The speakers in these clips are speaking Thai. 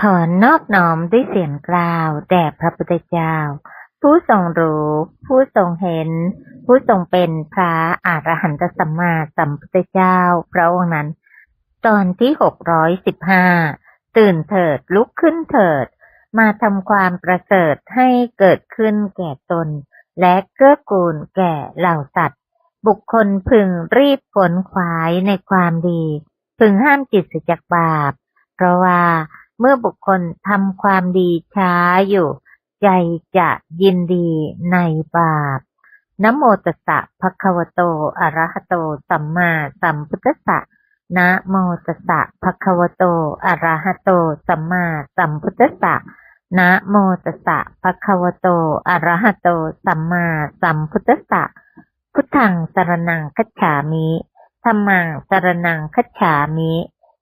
ขอนอบน้อมด้วยเสียงกล่าวแด่พระพุทธเจ้า ผู้ทรงรู้ ผู้ทรงเห็น ผู้ทรงเป็นพระอรหันตสัมมาสัมพุทธเจ้า พระองค์นั้น ตอนที่หกร้อยสิบห้าตื่นเถิดลุกขึ้นเถิด มาทำความประเสริฐให้เกิดขึ้นแก่ตน และเกื้อกูลแก่เหล่าสัตว์ บุคคลพึงรีบขนขวายในความดี พึงห้ามจิตเสียจากบาป เพราะว่า เมื่อบุคคลทำความดีช้าอยู่ ใจจะยินดีในบาปนะโมตัสสะภะคะวะโต อะระหะโต สัมมาสัมพุทธัสสะนะโมตัสสะภะคะวะโต อะระหะโต สัมมาสัมพุทธัสสะนะโมตัสสะภะคะวะโต อะระหะโต สัมมาสัมพุทธัสสะ พุทธังสรนังคัจฉามิ ธัมมังสรนังคัจฉามิ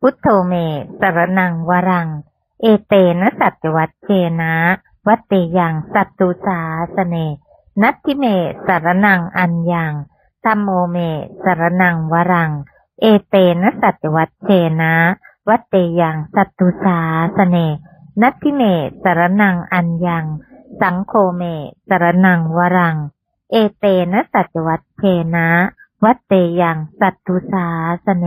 พุทโธเมสรนังวรัง เอเตนะสัจวัตเชนะ วัตเตยังสัตตุสาสเน นัตถิเมสรนังอัญญังธัมโมเมสรนังวรัง เอเตนะสัจวัตเชนะ วัตเตยังสัตตุสาสเน นัตถิเมสรนังอัญญัง สังโฆเมสรนังวรัง เอเตนะสัจวัตเชนะ วัตเตยังสัตตุสาสเน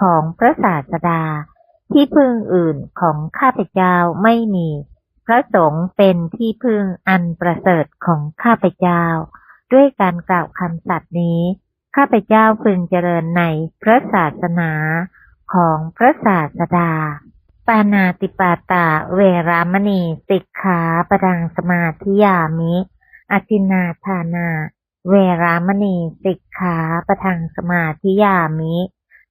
ของพระศาสดา ที่พึ่งอื่นของข้าพเจ้าไม่มี พระสงฆ์เป็นที่พึ่งอันประเสริฐของข้าพเจ้า ด้วยการกล่าวคำสัตย์นี้ ข้าพเจ้าพึงเจริญในพระศาสนาของพระศาสดา ปานาติปาตาเวรามณีสิกขาปดังสมาธิยามิอธินนาทานา เวรามณีสิกขาปทังสมาธิยามิ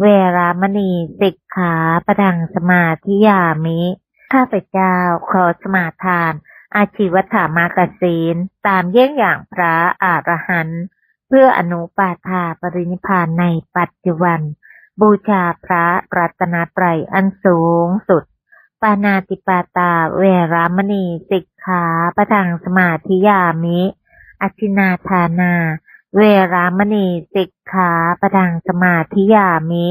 เวรามณีสิกขาปทังสมาธิยามิ ข้าพเจ้าขอสมาทาน อาชีวถามากศีลตามเยี่ยงอย่างพระอรหันต์เพื่ออนุปาทาปรินิพานในปัจจุบัน บูชาพระรัตนตรัยอันสูงสุด ปานาติปาตาเวรามณีสิกขาประทังสมาธิยามิ อชินาทานา เวรามณีสิกขาปทังสมาธิยามิ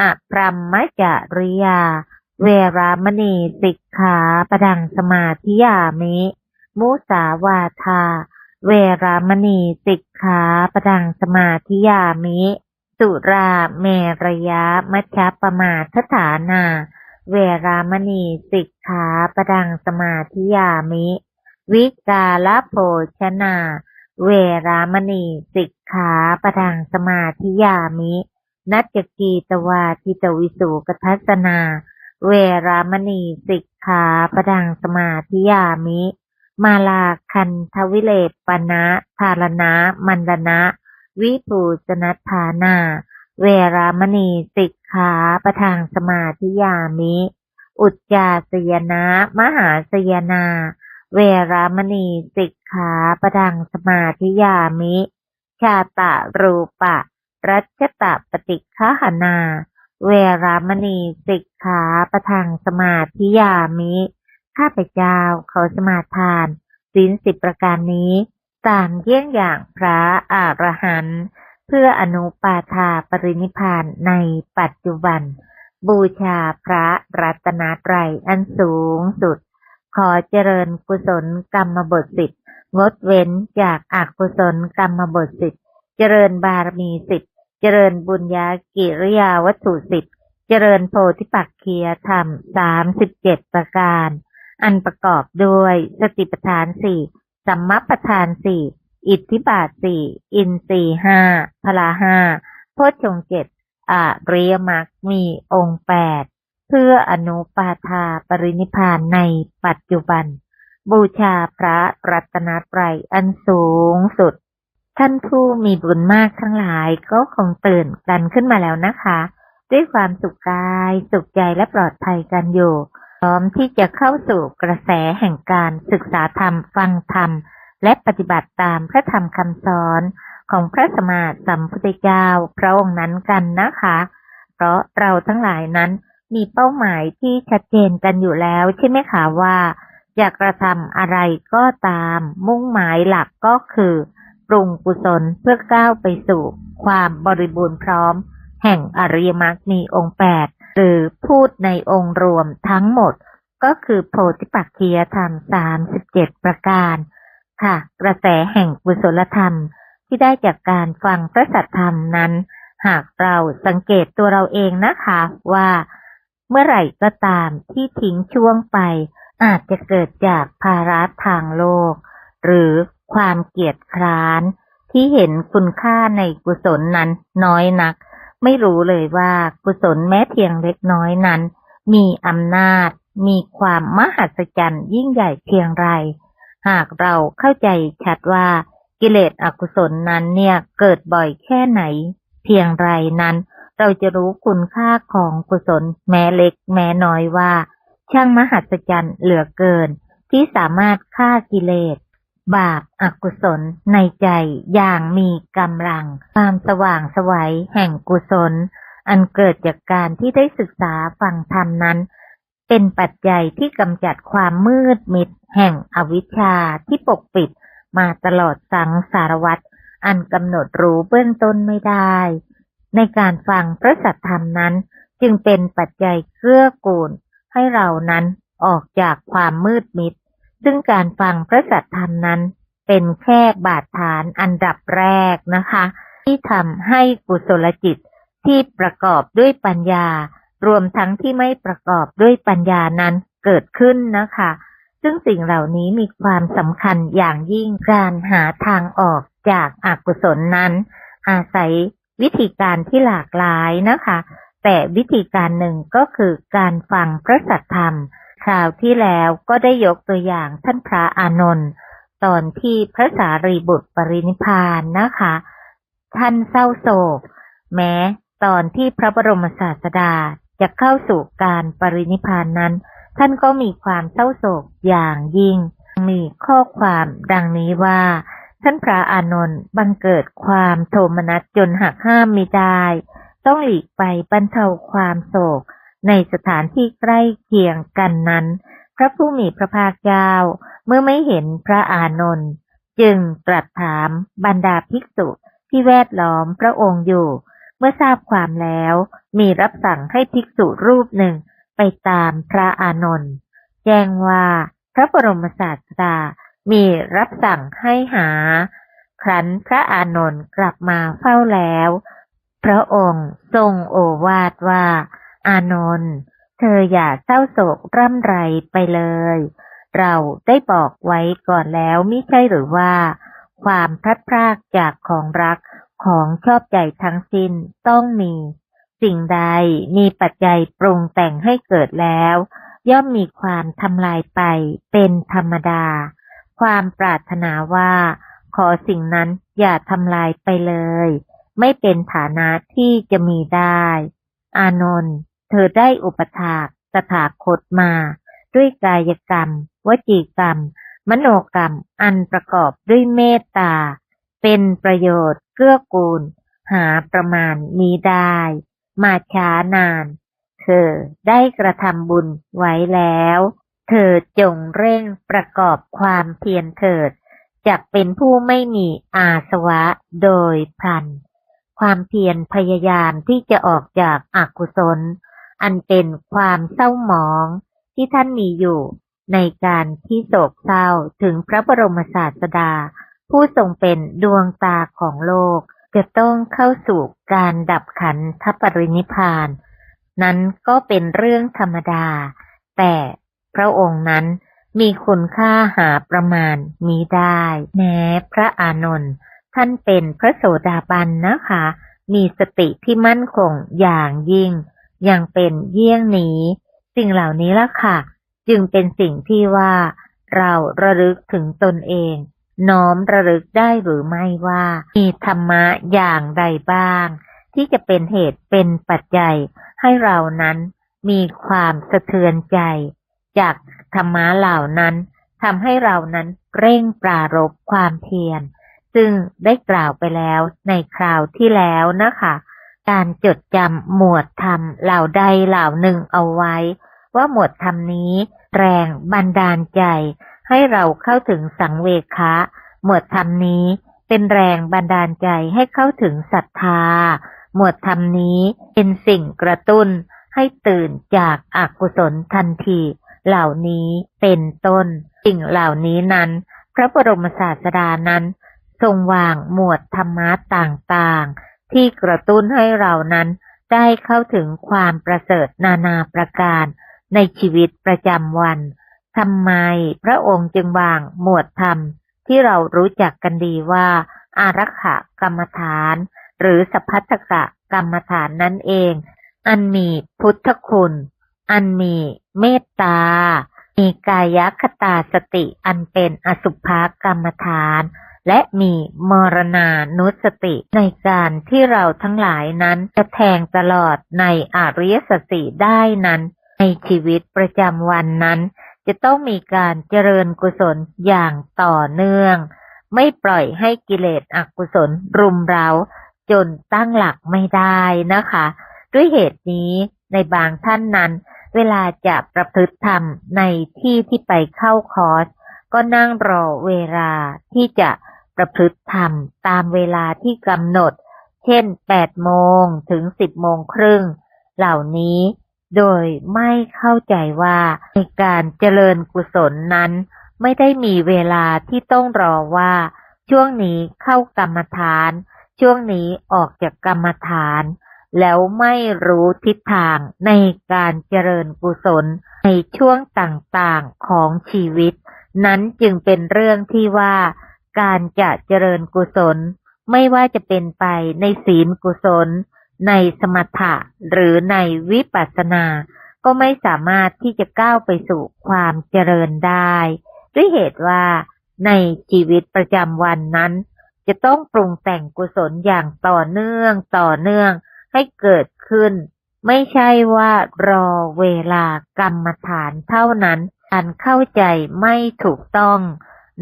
อะพรัมมจริยา เวรามณีสิกขาปทังสมาธิยามิ มุสาวาทา เวรามณีสิกขาปทังสมาธิยามิ สุราเมรยะมัชฌะปมาทฐานา เวรามณีสิกขาปดังสมาธิยามิ วิกาลโภชนา เวรามณีสิกขาประดังสมาธิยามิ นัจจกีตวาทิตวิสุกทัสนา เวรามณีสิกขาประดังสมาธิยามิ มาลาคันทวิเลปนะธารณะมันดนะ วิปูสนัทธานา เวรามณีสิกขาประทางสมาธิยามิ อุจจาสยนะ มหาสยนา เวรามณีสิกขาปทางสมาธิยามิ ชาตะรูปะ รัชตะปฏิฆหนา เวรามณีสิกขาประทางสมาธิยามิ ข้าพเจ้าเขอสมาทานศีลสิบประการนี้ตางเยี่ยงอย่างพระอรหันต์เพื่ออนุปาทาปรินิพานในปัจจุบัน บูชาพระรัตนตรัยอันสูงสุด ขอเจริญกุศลกรรมบทสิทธิ์งดเว้นจากอกุศลกรรมบทสิทธิ์เจริญบารมีสิทธิ์เจริญบุญญากิริยาวัตถุสิทธิ์เจริญโพธิปักเคียธรรมสามสิบเจ็ดประการ อันประกอบด้วยสติปัฏฐานสี่สัมมัปปทานสี่อิทธิบาทสี่อินทรีย์ห้าพละห้าโพชฌงเจ็ดอริยมรรคมีองค์แปด เพื่ออนุปาทาปรินิพานในปัจจุบัน บูชาพระรัตนตรัยอันสูงสุด ท่านผู้มีบุญมากทั้งหลายก็คงตื่นกันขึ้นมาแล้วนะคะ ด้วยความสุขกาย สุขใจและปลอดภัยกันอยู่พร้อมที่จะเข้าสู่กระแสแห่งการศึกษาธรรมฟังธรรม และปฏิบัติตามพระธรรมคำสอนของพระสมมาสัมพุทธเจ้าพระองค์นั้นกันนะคะ เพราะเราทั้งหลายนั้น มีเป้าหมายที่ชัดเจนกันอยู่แล้วใช่ไหมคะว่าอยากกระทำอะไรก็ตาม มุ่งหมายหลักก็คือ ปรุงกุศลเพื่อก้าวไปสู่ความบริบูรณ์พร้อม แห่งอริยมรรคมีองค์แปดหรือพูดในองค์รวมทั้งหมด ก็คือโพธิปักคียธรรมสามสิบเจ็ดประการ ค่ะ กระแสแห่งกุศลธรรมที่ได้จากการฟังพระสัทธรรมนั้น หากเราสังเกตตัวเราเองนะคะว่า เมื่อไหร่ก็ตามที่ทิ้งช่วงไป อาจจะเกิดจากภาระทางโลก หรือความเกียจคร้าน ที่เห็นคุณค่าในกุศลนั้นน้อยนัก ไม่รู้เลยว่ากุศลแม้เพียงเล็กน้อยนั้น มีอำนาจ มีความมหัศจรรย์ยิ่งใหญ่เพียงไร หากเราเข้าใจชัดว่ากิเลสอกุศลนั้นเนี่ยเกิดบ่อยแค่ไหน เพียงไรนั้น เราจะรู้คุณค่าของกุศลแม้เล็กแม้น้อยว่า ช่างมหัศจรรย์เหลือเกิน ที่สามารถฆ่ากิเลส บาปอากุศลในใจอย่างมีกำลัง ความสว่างสวัยแห่งกุศล อันเกิดจากการที่ได้ศึกษาฟังธรรมนั้น เป็นปัจจัยที่กำจัดความมืดมิด แห่งอวิชชาที่ปกปิดมาตลอดสังสารวัตรอันกำหนดรู้เบื้องต้นไม่ได้ ในการฟังพระสัทธรรมนั้นจึงเป็นปัจจัยเกื้อกูลให้เรานั้นออกจากความมืดมิด ซึ่งการฟังพระสัทธรรมนั้นเป็นแค่บาดฐานอันดับแรกนะคะ ที่ทำให้กุศลจิตที่ประกอบด้วยปัญญา รวมทั้งที่ไม่ประกอบด้วยปัญญานั้นเกิดขึ้นนะคะ ซึ่งสิ่งเหล่านี้มีความสำคัญอย่างยิ่งการหาทางออกจากอากุศลนั้น อาศัย วิธีการที่หลากหลายนะคะ แต่วิธีการหนึ่งก็คือการฟังพระสัทธรรม คราวที่แล้วก็ได้ยกตัวอย่างท่านพระอานนท์ตอนที่พระสารีบุตรปรินิพานนะคะ ท่านเศร้าโศก แม้ตอนที่พระบรมศาสดาจะเข้าสู่การปรินิพานนั้น ท่านก็มีความเศร้าโศกอย่างยิ่ง มีข้อความดังนี้ว่า ท่านพระอานนท์บังเกิดความโทมนัสจนหักห้ามไม่ได้ ต้องหลีกไปบรรเทาความโศก ในสถานที่ใกล้เคียงกันนั้น พระผู้มีพระภาคเจ้าเมื่อไม่เห็นพระอานนท์จึงตรัสถามบรรดาภิกษุที่แวดล้อมพระองค์อยู่ เมื่อทราบความแล้ว มีรับสั่งให้ภิกษุรูปหนึ่งไปตามพระอานนท์แจ้งว่าพระบรมศาสดา มีรับสั่งให้หา ครั้นพระอานนท์กลับมาเฝ้าแล้ว พระองค์ทรงโอวาทว่า อานนท์เธออย่าเศร้าโศกร่ำไรไปเลย เราได้บอกไว้ก่อนแล้วมิใช่หรือว่า ความพลัดพรากจากของรักของชอบใจทั้งสิ้นต้องมี สิ่งใดมีปัจจัยปรุงแต่งให้เกิดแล้ว ย่อมมีความทำลายไปเป็นธรรมดา ความปรารถนาว่า ขอสิ่งนั้นอย่าทำลายไปเลย ไม่เป็นฐานะที่จะมีได้ อานนท์เธอได้อุปถากตถาคตมา ด้วยกายกรรม วจีกรรม มโนกรรมอันประกอบด้วยเมตตา เป็นประโยชน์เกื้อกูล หาประมาณมีได้ มาช้านาน เธอได้กระทำบุญไว้แล้ว เธอจงเร่งประกอบความเพียรเถิดจักเป็นผู้ไม่มีอาสวะโดยพัน ความเพียรพยายามที่จะออกจากอากุศล อันเป็นความเศร้าหมองที่ท่านมีอยู่ในการที่โศกเศร้าถึงพระบรมศาสดา ผู้ทรงเป็นดวงตาของโลก จะต้องเข้าสู่การดับขันธปรินิพาน นั้นก็เป็นเรื่องธรรมดา แต่ พระองค์นั้นมีคุณค่าหาประมาณมีได้ แม้พระอานนท์ท่านเป็นพระโสดาบันนะคะ มีสติที่มั่นคงอย่างยิ่ง ยังเป็นเยี่ยงนี้ สิ่งเหล่านี้ละค่ะ จึงเป็นสิ่งที่ว่าเราระลึกถึงตนเอง น้อมระลึกได้หรือไม่ว่า มีธรรมะอย่างใดบ้าง ที่จะเป็นเหตุเป็นปัจจัย ให้เรานั้นมีความสะเทือนใจ จากธรรมะเหล่านั้นทำให้เรานั้นเร่งปรารบความเพียร ซึ่งได้กล่าวไปแล้วในคราวที่แล้วนะคะ การจดจำหมวดธรรมเหล่าใดเหล่าหนึ่งเอาไว้ ว่าหมวดธรรมนี้แรงบันดาลใจ ให้เราเข้าถึงสังเวคะ หมวดธรรมนี้เป็นแรงบันดาลใจให้เข้าถึงศรัทธา หมวดธรรมนี้เป็นสิ่งกระตุ้นให้ตื่นจากอากุศลทันที เหล่านี้เป็นต้น สิ่งเหล่านี้นั้น พระบรมศาสดานั้น ทรงวางหมวดธรรมะต่างๆ ที่กระตุ้นให้เรานั้นได้เข้าถึงความประเสริฐนานาประการในชีวิตประจำวันทำไมพระองค์จึงวางหมวดธรรม ที่เรารู้จักกันดีว่า อารักขกรรมฐาน หรือสัพพัทธกะกรรมฐานนั่นเอง อันมีพุทธคุณ อันมีเมตตา มีกายคตาสติอันเป็นอสุภกรรมฐาน และมีมรณานุสติในการที่เราทั้งหลายนั้นจะแทงตลอดในอริยสัจสีได้นั้น ในชีวิตประจำวันนั้น จะต้องมีการเจริญกุศลอย่างต่อเนื่อง ไม่ปล่อยให้กิเลสอกุศลรุมเร้าจนตั้งหลักไม่ได้นะคะ ด้วยเหตุนี้ในบางท่านนั้น เวลาจะประพฤติธรรมในที่ที่ไปเข้าคอร์สก็นั่งรอเวลาที่จะประพฤติธรรมตามเวลาที่กำหนด เช่น 8 โมงถึง 10 โมงครึ่ง เหล่านี้โดยไม่เข้าใจว่าในการเจริญกุศลนั้น ไม่ได้มีเวลาที่ต้องรอว่า ช่วงนี้เข้ากรรมฐาน ช่วงนี้ออกจากกรรมฐาน แล้วไม่รู้ทิศทางในการเจริญกุศลในช่วงต่างๆของชีวิต นั้นจึงเป็นเรื่องที่ว่าการจะเจริญกุศล ไม่ว่าจะเป็นไปในศีลกุศล ในสมถะหรือในวิปัสสนา ก็ไม่สามารถที่จะก้าวไปสู่ความเจริญได้ ด้วยเหตุว่าในชีวิตประจำวันนั้น จะต้องปรุงแต่งกุศลอย่างต่อเนื่องต่อเนื่อง ให้เกิดขึ้น ไม่ใช่ว่ารอเวลากรรมฐานเท่านั้นการเข้าใจไม่ถูกต้อง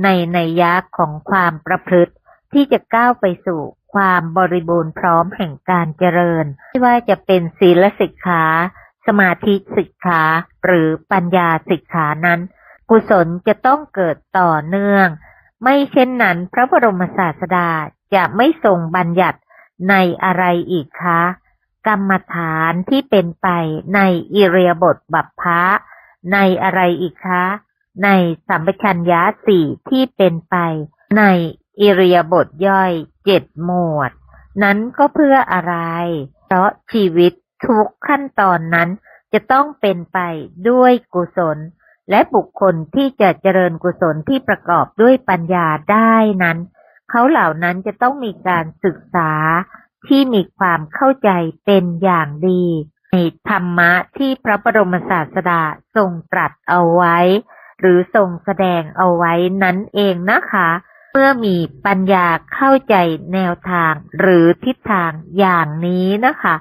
ในในัยยะของความประพฤติ ที่จะก้าวไปสู่ความบริบูรณ์พร้อมแห่งการเจริญ ไม่ว่าจะเป็นศีลสิกขาสมาธิสิกขาหรือปัญญาสิกขานั้น กุศลจะต้องเกิดต่อเนื่อง ไม่เช่นนั้นพระบรมศาสดาจะไม่ทรงบัญญัติในอะไรอีกคะ กรรมฐานที่เป็นไปในอิเรียบทบัพพะในอะไรอีกคะ ในสัมปชัญญะสี่ที่เป็นไป ในอิเรียบทย่อยเจ็ดหมวด นั้นก็เพื่ออะไร เพราะชีวิตทุกขั้นตอนนั้นจะต้องเป็นไปด้วยกุศล และบุคคลที่จะเจริญกุศลที่ประกอบด้วยปัญญาได้นั้น เขาเหล่านั้นจะต้องมีการศึกษา ที่มีความเข้าใจเป็นอย่างดีในธรรมะที่พระบรมศาสดาทรงตรัสเอาไว้ หรือทรงแสดงเอาไว้นั้นเองนะคะ เมื่อมีปัญญาเข้าใจแนวทางหรือทิศทางอย่างนี้นะคะ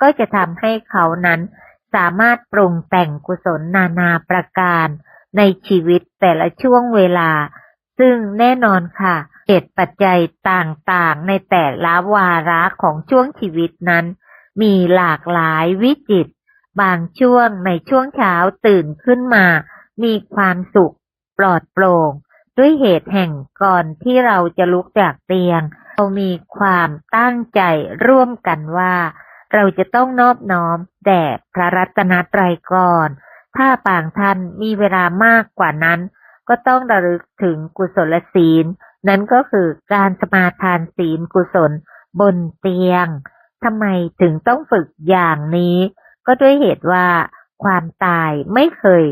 ก็จะทำให้เขานั้นสามารถปรุงแต่งกุศลนานาประการ ในชีวิตแต่ละช่วงเวลา ซึ่งแน่นอนค่ะ เหตุปัจจัยต่างๆ ในแต่ละวาระของช่วงชีวิตนั้น มีหลากหลายวิจิต บางช่วงในช่วงเช้าตื่นขึ้นมา มีความสุข ปลอดโปร่ง ด้วยเหตุแห่งก่อนที่เราจะลุกจากเตียง เรามีความตั้งใจร่วมกันว่า เราจะต้องนอบน้อมแด่พระรัตนตรัยก่อน ถ้าบางท่านมีเวลามากกว่านั้น ก็ต้องระลึกถึงกุศลศีล นั่นก็คือการสมาทานศีลกุศลบนเตียงทำไมถึงต้องฝึกอย่างนี้ ก็ด้วยเหตุว่าความตายไม่เคย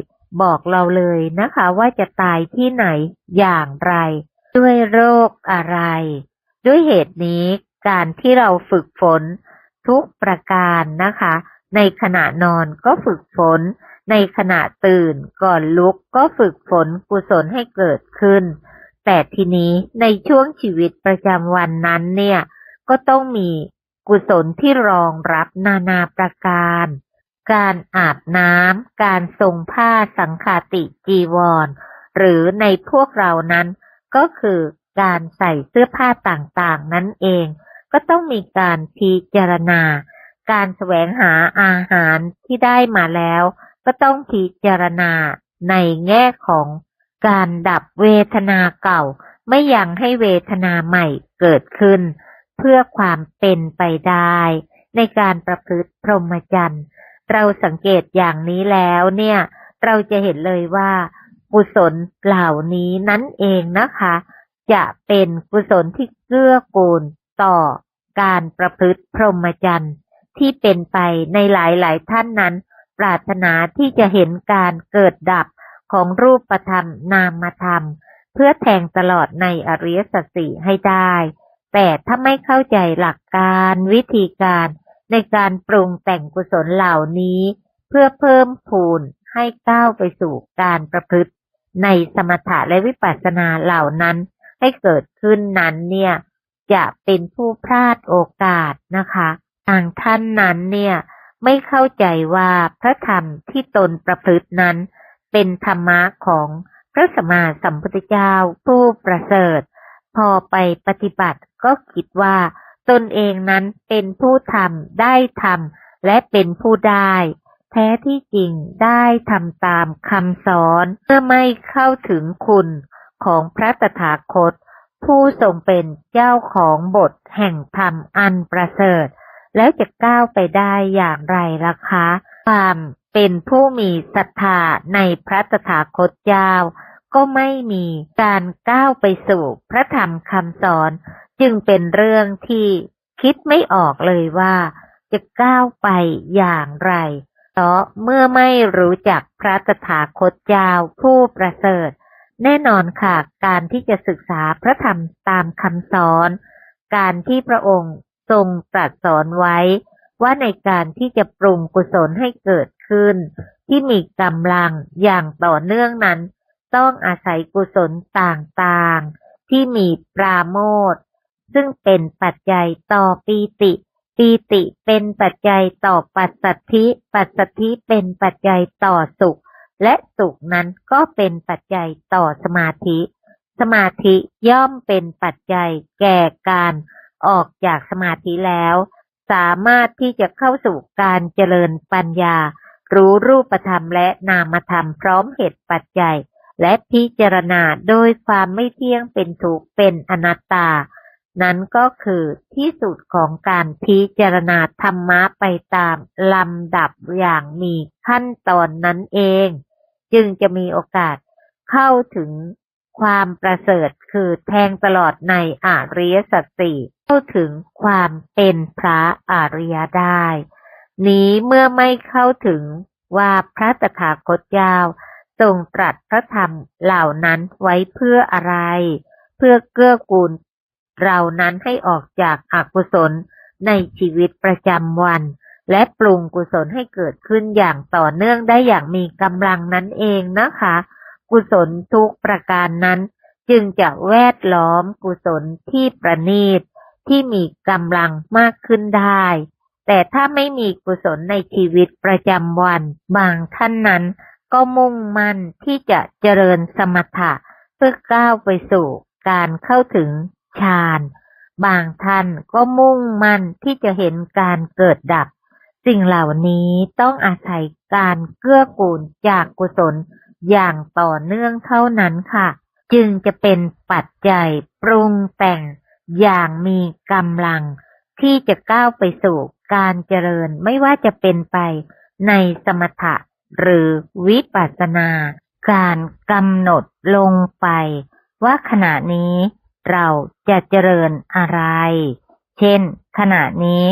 บอกเราเลยนะคะ ว่าจะตายที่ไหนอย่างไร ด้วยโรคอะไร ด้วยเหตุนี้การที่เราฝึกฝนทุกประการนะคะ ในขณะนอนก็ฝึกฝน ในขณะตื่นก่อนลุกก็ฝึกฝนกุศลให้เกิดขึ้น แต่ทีนี้ในช่วงชีวิตประจำวันนั้นเนี่ย ก็ต้องมีกุศลที่รองรับนานาประการ การอาบน้ำ การทรงผ้าสังฆาติจีวร หรือในพวกเรานั้น ก็คือการใส่เสื้อผ้าต่างๆ นั่นเอง ก็ต้องมีการพิจารณา การแสวงหาอาหารที่ได้มาแล้ว ก็ต้องพิจารณาในแง่ของ การดับเวทนาเก่า ไม่ยังให้เวทนาใหม่เกิดขึ้น เพื่อความเป็นไปได้ ในการประพฤติพรหมจรรย์เราสังเกตอย่างนี้แล้วเนี่ย เราจะเห็นเลยว่า กุศลเหล่านี้นั่นเองนะคะ จะเป็นกุศลที่เกื้อกูลต่อการประพฤติพรหมจรรย์ที่เป็นไปในหลายๆท่านนั้น ปรารถนาที่จะเห็นการเกิดดับ ของรูปธรรมนามธรรม เพื่อแทงตลอดในอริยสัจสี่ให้ได้ แต่ถ้าไม่เข้าใจหลักการวิธีการในการปรุงแต่งกุศลเหล่านี้ เพื่อเพิ่มพูนให้ก้าวไปสู่การประพฤติ ในสมถะและวิปัสสนาเหล่านั้นให้เกิดขึ้นนั้นเนี่ย จะเป็นผู้พลาดโอกาสนะคะทางท่านนั้นเนี่ย ไม่เข้าใจว่าพระธรรมที่ตนประพฤตินั้น เป็นธรรมะของพระสัมมาสัมพุทธเจ้าผู้ประเสริฐ พอไปปฏิบัติก็คิดว่า ตนเองนั้นเป็นผู้ทำได้ทำและเป็นผู้ได้ แท้ที่จริงได้ทำตามคำสอนเมื่อไม่เข้าถึงคุณของพระตถาคต ผู้ทรงเป็นเจ้าของบทแห่งธรรมอันประเสริฐ แล้วจะก้าวไปได้อย่างไรล่ะคะ ความ เป็นผู้มีศรัทธาในพระตถาคตเจ้าก็ไม่มีการก้าวไปสู่พระธรรมคำสอน จึงเป็นเรื่องที่คิดไม่ออกเลยว่า จะก้าวไปอย่างไร เพราะเมื่อไม่รู้จักพระตถาคตเจ้าผู้ประเสริฐ แน่นอนค่ะการที่จะศึกษาพระธรรมตามคำสอน การที่พระองค์ทรงตรัสสอนไว้ ว่าในการที่จะปรุงกุศลให้เกิด ขึ้น ที่มีกำลังอย่างต่อเนื่องนั้น ต้องอาศัยกุศลต่างๆ ที่มีปราโมทซึ่งเป็นปัจจัยต่อปีติ ปีติเป็นปัจจัยต่อปัสสัทธิ ปัสสัทธิเป็นปัจจัยต่อสุข และสุขนั้นก็เป็นปัจจัยต่อสมาธิ สมาธิย่อมเป็นปัจจัยแก่การออกจากสมาธิแล้ว สามารถที่จะเข้าสู่การเจริญปัญญา รู้รูปธรรมและนามธรรมพร้อมเหตุปัจจัย และพิจารณาโดยความไม่เที่ยงเป็นทุกเป็นอนัตตา นั้นก็คือที่สุดของการพิจารณาธรรมะไปตามลำดับอย่างมีขั้นตอนนั้นเอง จึงจะมีโอกาสเข้าถึงความประเสริฐคือแทงตลอดในอริยสัจสี่เข้าถึงความเป็นพระอริยได้ นี้เมื่อไม่เข้าถึงว่าพระตถาคตเจ้าทรงตรัสพระธรรมเหล่านั้นไว้เพื่ออะไร เพื่อเกื้อกูลเรานั้นให้ออกจากอากุศลในชีวิตประจำวัน และปรุงกุศลให้เกิดขึ้นอย่างต่อเนื่องได้อย่างมีกำลังนั่นเองนะคะ กุศลทุกประการนั้น จึงจะแวดล้อมกุศลที่ประณีตที่มีกำลังมากขึ้นได้ แต่ถ้าไม่มีกุศลในชีวิตประจำวัน บางท่านนั้นก็มุ่งมั่นที่จะเจริญสมถะเพื่อก้าวไปสู่การเข้าถึงฌานบางท่านก็มุ่งมั่นที่จะเห็นการเกิดดับ สิ่งเหล่านี้ต้องอาศัยการเกื้อกูลจากกุศลอย่างต่อเนื่องเท่านั้นค่ะ จึงจะเป็นปัจจัยปรุงแต่งอย่างมีกำลังที่จะก้าวไปสู่การเจริญไม่ว่าจะเป็นไปในสมถะหรือวิปัสสนา การกำหนดลงไป ว่าขณะนี้เราจะเจริญอะไร เช่น ขณะนี้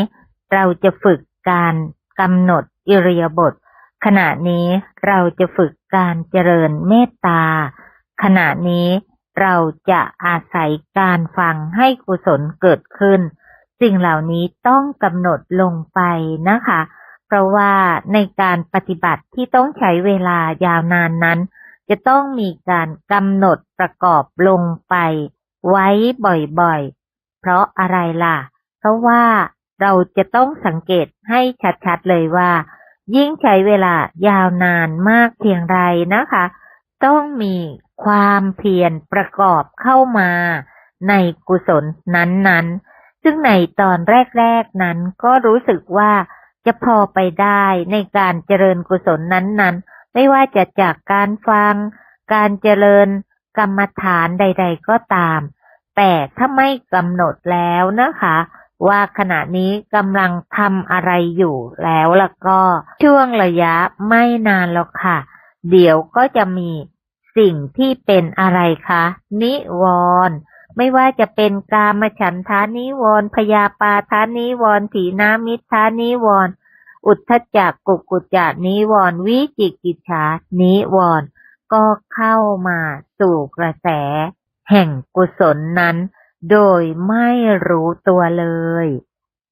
เราจะฝึกการกำหนดอิริยาบถขณะนี้เราจะฝึกการเจริญเมตตา ขณะนี้เราจะอาศัยการฟังให้กุศลเกิดขึ้น สิ่งเหล่านี้ต้องกำหนดลงไปนะคะ เพราะว่าในการปฏิบัติที่ต้องใช้เวลายาวนานนั้น จะต้องมีการกำหนดประกอบลงไป ไว้บ่อยๆ เพราะอะไรล่ะ เพราะว่าเราจะต้องสังเกตให้ชัดๆเลยว่า ยิ่งใช้เวลายาวนานมากเพียงไรนะคะ ต้องมีความเพียรประกอบเข้ามาในกุศลนั้นๆ ซึ่งในตอนแรกๆนั้นก็รู้สึกว่าจะพอไปได้ในการเจริญกุศลนั้นๆ ไม่ว่าจะจากการฟัง การเจริญกรรมฐานใด ๆ ก็ตาม แต่ถ้าไม่กำหนดแล้วนะคะ ว่าขณะนี้กำลังทำอะไรอยู่แล้วแล้วก็ช่วงระยะไม่นานแล้วค่ะ เดี๋ยวก็จะมีสิ่งที่เป็นอะไรคะ นิวรณ์ ไม่ว่าจะเป็นกามฉันทานิวรณ์พยาปาทานิวรณ์ถีนามิทานิวรณ์อุทธจักกุกุจจานิวรณ์วิจิกิจฉานิวรณ์ก็เข้ามาสู่กระแส แห่งกุศลนั้น โดยไม่รู้ตัวเลย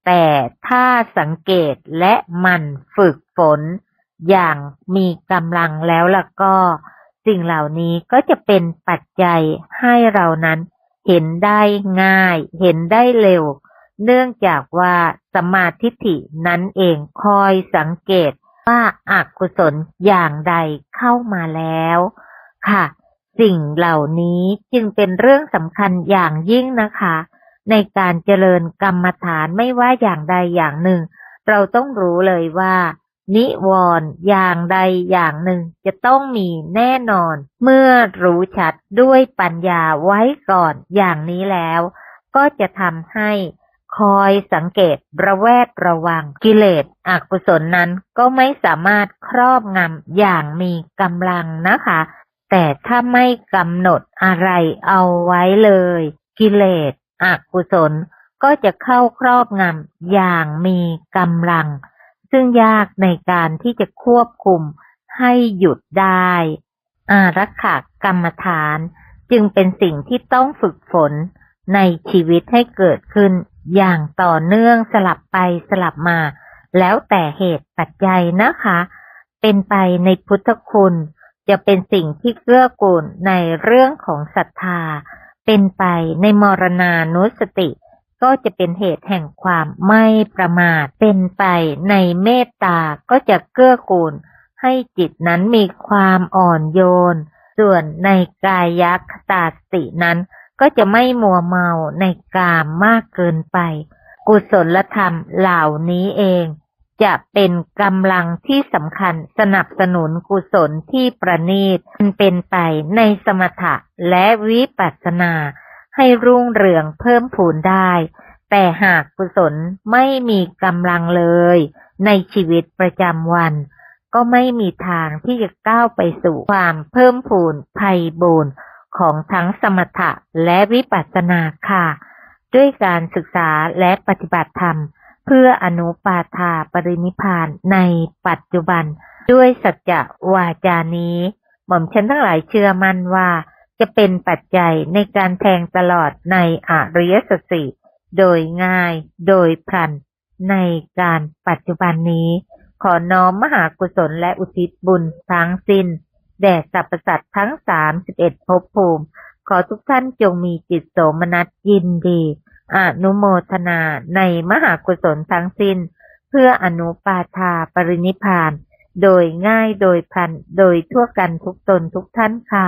แต่ถ้าสังเกตและมันฝึกฝน อย่างมีกำลังแล้วล่ะก็ สิ่งเหล่านี้ก็จะเป็นปัจจัยให้เรานั้น เห็นได้ง่าย เห็นได้เร็ว เนื่องจากว่าสมาธิฐินั้นเองคอยสังเกตว่าอากุศลอย่างใดเข้ามาแล้ว ค่ะ สิ่งเหล่านี้จึงเป็นเรื่องสำคัญอย่างยิ่งนะคะ ในการเจริญกรรมฐานไม่ว่าอย่างใดอย่างหนึ่ง เราต้องรู้เลยว่า นิวรณ์อย่างใดอย่างหนึ่งจะต้องมีแน่นอน เมื่อรู้ชัดด้วยปัญญาไว้ก่อนอย่างนี้แล้ว ก็จะทำให้คอยสังเกตระแวดระวังกิเลสอกุศลนั้นก็ไม่สามารถครอบงำอย่างมีกำลังนะคะ แต่ถ้าไม่กำหนดอะไรเอาไว้เลย กิเลสอกุศลก็จะเข้าครอบงำอย่างมีกำลัง ซึ่งยากในการที่จะควบคุมให้หยุดได้ อารักขากรรมฐานจึงเป็นสิ่งที่ต้องฝึกฝนในชีวิตให้เกิดขึ้นอย่างต่อเนื่องสลับไปสลับมา แล้วแต่เหตุปัจจัยนะคะ เป็นไปในพุทธคุณ จะเป็นสิ่งที่เกื้อกูลในเรื่องของศรัทธา เป็นไปในมรณานุสติ ก็จะเป็นเหตุแห่งความไม่ประมาท เป็นไปในเมตตาก็จะเกื้อกูล ให้จิตนั้นมีความอ่อนโยน ส่วนในกายยักตาสตินั้น ก็จะไม่มัวเมาในกามมากเกินไป กุศลธรรมเหล่านี้เอง จะเป็นกำลังที่สำคัญสนับสนุนกุศลที่ประณีตเป็นไปในสมถะและวิปัสสนา ให้รุ่งเรืองเพิ่มพูนได้ แต่หากกุศลไม่มีกำลังเลย ในชีวิตประจำวัน ก็ไม่มีทางที่จะก้าวไปสู่ความเพิ่มพูนภัยบูรณ์ของทั้งสมถะและวิปัสสนาค่ะ ด้วยการศึกษาและปฏิบัติธรรม เพื่ออนุปาทาปรินิพานในปัจจุบัน ด้วยสัจจะวาจานี้ หม่อมฉันทั้งหลายเชื่อมั่นว่า จะเป็นปัจจัยในการแทงตลอดในอริยสัจสี่โดยง่าย โดยพลัน ในการปัจจุบันนี้ ขอน้อมมหากุศลและอุทิศบุญทั้งสิ้น แด่สรรพสัตว์ทั้งสามสิบเอ็ดภพภูมิ ขอทุกท่านจงมีจิตโสมนัสยินดีอนุโมทนาในมหากุศลทั้งสิ้น เพื่ออนุปาทาปรินิพาน โดยง่ายโดยพลัน โดยทั่วกันทุกตนทุกท่านค่ะ